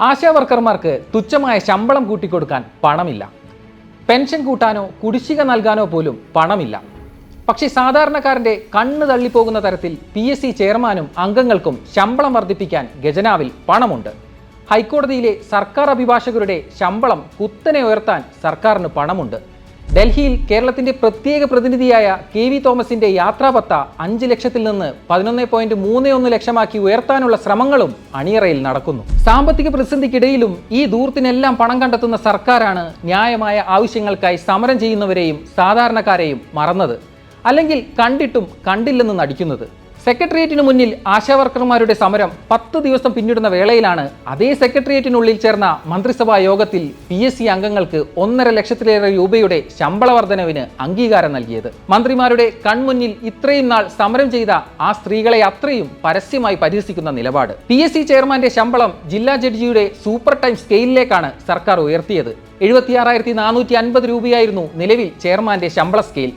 ആശാ വർക്കർമാർക്ക് തുച്ഛമായ ശമ്പളം കൂട്ടിക്കൊടുക്കാൻ പണമില്ല. പെൻഷൻ കൂട്ടാനോ കുടിശ്ശിക നൽകാനോ പോലും പണമില്ല. പക്ഷേ സാധാരണക്കാരന്റെ കണ്ണ് തള്ളിപ്പോകുന്ന തരത്തിൽ പി എസ് സി ചെയർമാനും അംഗങ്ങൾക്കും ശമ്പളം വർദ്ധിപ്പിക്കാൻ ഖജനാവിൽ പണമുണ്ട്. ഹൈക്കോടതിയിലെ സർക്കാർ അഭിഭാഷകരുടെ ശമ്പളം കുത്തനെ ഉയർത്താൻ സർക്കാരിന് പണമുണ്ട്. ഡൽഹിയിൽ കേരളത്തിന്റെ പ്രത്യേക പ്രതിനിധിയായ കെ വി തോമസിന്റെ യാത്രാപത്ത അഞ്ച് ലക്ഷത്തിൽ നിന്ന് പതിനൊന്ന് പോയിന്റ് മൂന്ന് ഒന്ന് ലക്ഷമാക്കി ഉയർത്താനുള്ള ശ്രമങ്ങളും അണിയറയിൽ നടക്കുന്നു. സാമ്പത്തിക പ്രതിസന്ധിക്കിടയിലും ഈ ദൂർത്തിനെല്ലാം പണം കണ്ടെത്തുന്ന സർക്കാരാണ് ന്യായമായ ആവശ്യങ്ങൾക്കായി സമരം ചെയ്യുന്നവരെയും സാധാരണക്കാരെയും മറന്നത്. അല്ലെങ്കിൽ കണ്ടിട്ടും കണ്ടില്ലെന്ന് നടിക്കുന്നത്. സെക്രട്ടേറിയറ്റിന് മുന്നിൽ ആശാവർക്കർമാരുടെ സമരം പത്ത് ദിവസം പിന്നിടുന്ന വേളയിലാണ് അതേ സെക്രട്ടേറിയറ്റിനുള്ളിൽ ചേർന്ന മന്ത്രിസഭാ യോഗത്തിൽ പി എസ് സി അംഗങ്ങൾക്ക് ഒന്നര ലക്ഷത്തിലേറെ രൂപയുടെ ശമ്പള വർധനവിന് അംഗീകാരം നൽകിയത്. മന്ത്രിമാരുടെ കൺമുന്നിൽ ഇത്രയും നാൾ സമരം ചെയ്ത ആ സ്ത്രീകളെ അത്രയും പരസ്യമായി പരിഹസിക്കുന്ന നിലപാട്. പി എസ് സി ചെയർമാന്റെ ശമ്പളം ജില്ലാ ജഡ്ജിയുടെ സൂപ്പർ ടൈം സ്കെയിലിലേക്കാണ് സർക്കാർ ഉയർത്തിയത്. എഴുപത്തിയാറായിരത്തി നാനൂറ്റി അൻപത് രൂപയായിരുന്നു നിലവിൽ ചെയർമാന്റെ ശമ്പള സ്കെയിൽ.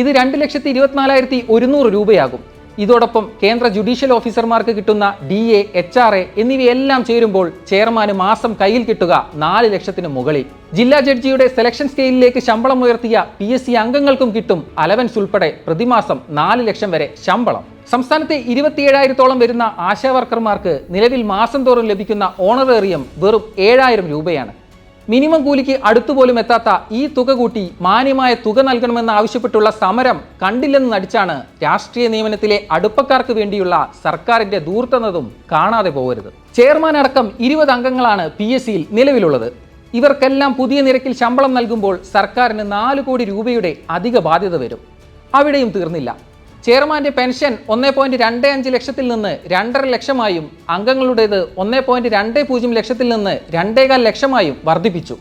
ഇത് രണ്ട് ലക്ഷത്തി ഇരുപത്തിനാലായിരത്തി ഒരുന്നൂറ് രൂപയാകും. ഇതോടൊപ്പം കേന്ദ്ര ജുഡീഷ്യൽ ഓഫീസർമാർക്ക് കിട്ടുന്ന D A H R A എന്നിവയെല്ലാം ചേരുമ്പോൾ ചെയർമാന് മാസം കയ്യിൽ കിട്ടുക നാല് ലക്ഷത്തിന് മുകളിൽ. ജില്ലാ ജഡ്ജിയുടെ സെലക്ഷൻ സ്കെയിലിലേക്ക് ശമ്പളം ഉയർത്തിയ പി എസ് സി അംഗങ്ങൾക്കും കിട്ടും അലവൻസ് ഉൾപ്പെടെ പ്രതിമാസം നാല് ലക്ഷം വരെ ശമ്പളം. സംസ്ഥാനത്തെ ഇരുപത്തിയേഴായിരത്തോളം വരുന്ന ആശാ വർക്കർമാർക്ക് നിലവിൽ മാസം തോറും ലഭിക്കുന്ന ഓണറേറിയം വെറും ഏഴായിരം രൂപയാണ്. മിനിമം കൂലിക്ക് അടുത്തുപോലും എത്താത്ത ഈ തുക കൂട്ടി മാന്യമായ തുക നൽകണമെന്ന് ആവശ്യപ്പെട്ടുള്ള സമരം കണ്ടില്ലെന്ന് നടിച്ചാണ് രാഷ്ട്രീയ നിയമനത്തിലെ അടുപ്പക്കാർക്ക് വേണ്ടിയുള്ള സർക്കാരിന്റെ ദൂർത്തുന്നതും കാണാതെ പോകരുത്. ചെയർമാൻ അടക്കം ഇരുപത് അംഗങ്ങളാണ് പി എസ് സിയിൽ നിലവിലുള്ളത്. ഇവർക്കെല്ലാം പുതിയ നിരക്കിൽ ശമ്പളം നൽകുമ്പോൾ സർക്കാരിന് നാല് കോടി രൂപയുടെ അധിക ബാധ്യത വരും. അവിടെയും തീർന്നില്ല. ചെയർമാന്റെ പെൻഷൻ ഒന്നേ പോയിന്റ് രണ്ട് അഞ്ച് ലക്ഷത്തിൽ നിന്ന് രണ്ടര ലക്ഷമായും അംഗങ്ങളുടേത് ഒന്നേ പോയിന്റ് രണ്ട് പൂജ്യം ലക്ഷത്തിൽ നിന്ന് രണ്ടേകാൽ ലക്ഷമായും വർദ്ധിപ്പിച്ചു.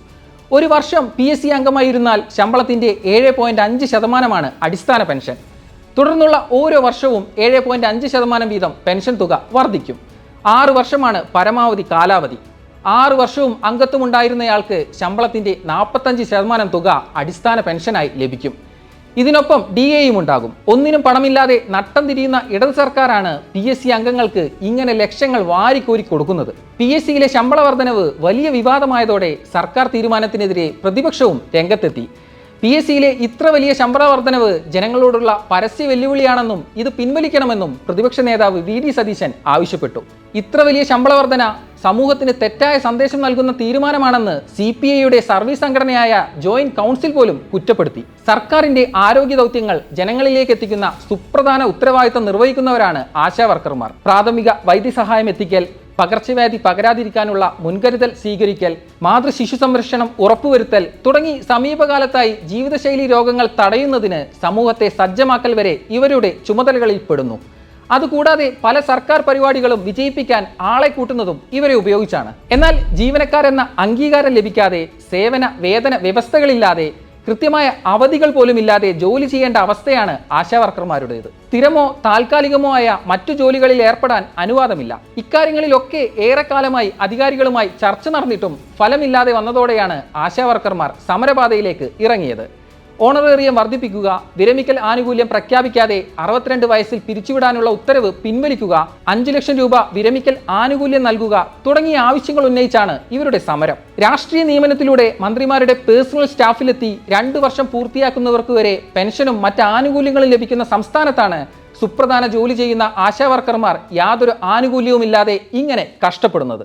ഒരു വർഷം പി എസ് സി അംഗമായിരുന്നാൽ ശമ്പളത്തിന്റെ ഏഴ് പോയിന്റ് അഞ്ച് ശതമാനമാണ് അടിസ്ഥാന പെൻഷൻ. തുടർന്നുള്ള ഓരോ വർഷവും ഏഴ് പോയിന്റ് അഞ്ച് ശതമാനം വീതം പെൻഷൻ തുക വർദ്ധിക്കും. ആറ് വർഷമാണ് പരമാവധി കാലാവധി. ആറ് വർഷവും അംഗത്വമുണ്ടായിരുന്നയാൾക്ക് ശമ്പളത്തിന്റെ നാൽപ്പത്തഞ്ച് ശതമാനം തുക അടിസ്ഥാന പെൻഷനായി ലഭിക്കും. ഇതിനൊപ്പം ഡി എയും ഉണ്ടാകും. ഒന്നിനും പണമില്ലാതെ നട്ടം തിരിയുന്ന ഇടത് സർക്കാരാണ് പി എസ് സി അംഗങ്ങൾക്ക് ഇങ്ങനെ ലക്ഷങ്ങൾ വാരിക്കോരി കൊടുക്കുന്നത്. പി എസ് സിയിലെ ശമ്പള വർധനവ് വലിയ വിവാദമായതോടെ സർക്കാർ തീരുമാനത്തിനെതിരെ പ്രതിപക്ഷവും രംഗത്തെത്തി. പി എസ് സിയിലെ ഇത്ര വലിയ ശമ്പള വർധനവ് ജനങ്ങളോടുള്ള പരസ്യ വെല്ലുവിളിയാണെന്നും ഇത് പിൻവലിക്കണമെന്നും പ്രതിപക്ഷ നേതാവ് വി. ഡി. സതീശൻ ആവശ്യപ്പെട്ടു. ഇത്ര വലിയ ശമ്പള വർധന സമൂഹത്തിന് തെറ്റായ സന്ദേശം നൽകുന്ന തീരുമാനമാണെന്ന് സി പി ഐയുടെ സർവീസ് സംഘടനയായ ജോയിന്റ് കൗൺസിൽ പോലും കുറ്റപ്പെടുത്തി. സർക്കാരിന്റെ ആരോഗ്യ ദൗത്യങ്ങൾ ജനങ്ങളിലേക്ക് എത്തിക്കുന്ന സുപ്രധാന ഉത്തരവാദിത്തം നിർവഹിക്കുന്നവരാണ് ആശാ വർക്കർമാർ. പ്രാഥമിക വൈദ്യസഹായം എത്തിക്കൽ പകർച്ചവ്യാധി പകരാതിരിക്കാനുള്ള മുൻകരുതൽ സ്വീകരിക്കൽ മാതൃ ശിശു സംരക്ഷണം ഉറപ്പുവരുത്തൽ തുടങ്ങി സമീപകാലത്തായി ജീവിതശൈലി രോഗങ്ങൾ തടയുന്നതിന് സമൂഹത്തെ സജ്ജമാക്കൽ വരെ ഇവരുടെ ചുമതലകളിൽ പെടുന്നു അതുകൂടാതെ പല സർക്കാർ പരിപാടികളും വിജയിപ്പിക്കാൻ ആളെ കൂട്ടുന്നതും ഇവരെ ഉപയോഗിച്ചാണ്. എന്നാൽ ജീവനക്കാരെന്ന അംഗീകാരം ലഭിക്കാതെ സേവന വേതന വ്യവസ്ഥകളില്ലാതെ കൃത്യമായ അവധികൾ പോലും ഇല്ലാതെ ജോലി ചെയ്യേണ്ട അവസ്ഥയാണ് ആശാവർക്കർമാരുടേത് സ്ഥിരമോ താൽക്കാലികമോ ആയ മറ്റു ജോലികളിൽ ഏർപ്പെടാൻ അനുവാദമില്ല. ഇക്കാര്യങ്ങളിലൊക്കെ ഏറെക്കാലമായി അധികാരികളുമായി ചർച്ച നടന്നിട്ടും ഫലമില്ലാതെ വന്നതോടെയാണ് ആശാവർക്കർമാർ സമരപാതയിലേക്ക് ഇറങ്ങിയത്. ഓണറേറിയം വർദ്ധിപ്പിക്കുക വിരമിക്കൽ ആനുകൂല്യം പ്രഖ്യാപിക്കാതെ അറുപത്തിരണ്ട് വയസ്സിൽ പിരിച്ചുവിടാനുള്ള ഉത്തരവ് പിൻവലിക്കുക അഞ്ചു ലക്ഷം രൂപ വിരമിക്കൽ ആനുകൂല്യം നൽകുക തുടങ്ങിയ ആവശ്യങ്ങൾ ഉന്നയിച്ചാണ് ഇവരുടെ സമരം. രാഷ്ട്രീയ നിയമനത്തിലൂടെ മന്ത്രിമാരുടെ പേഴ്സണൽ സ്റ്റാഫിലെത്തി രണ്ടു വർഷം പൂർത്തിയാക്കുന്നവർക്ക് വരെ പെൻഷനും മറ്റ് ആനുകൂല്യങ്ങളും ലഭിക്കുന്ന സംസ്ഥാനത്താണ് സുപ്രധാന ജോലി ചെയ്യുന്ന ആശാവർക്കർമാർ യാതൊരു ആനുകൂല്യവുമില്ലാതെ ഇങ്ങനെ കഷ്ടപ്പെടുന്നത്.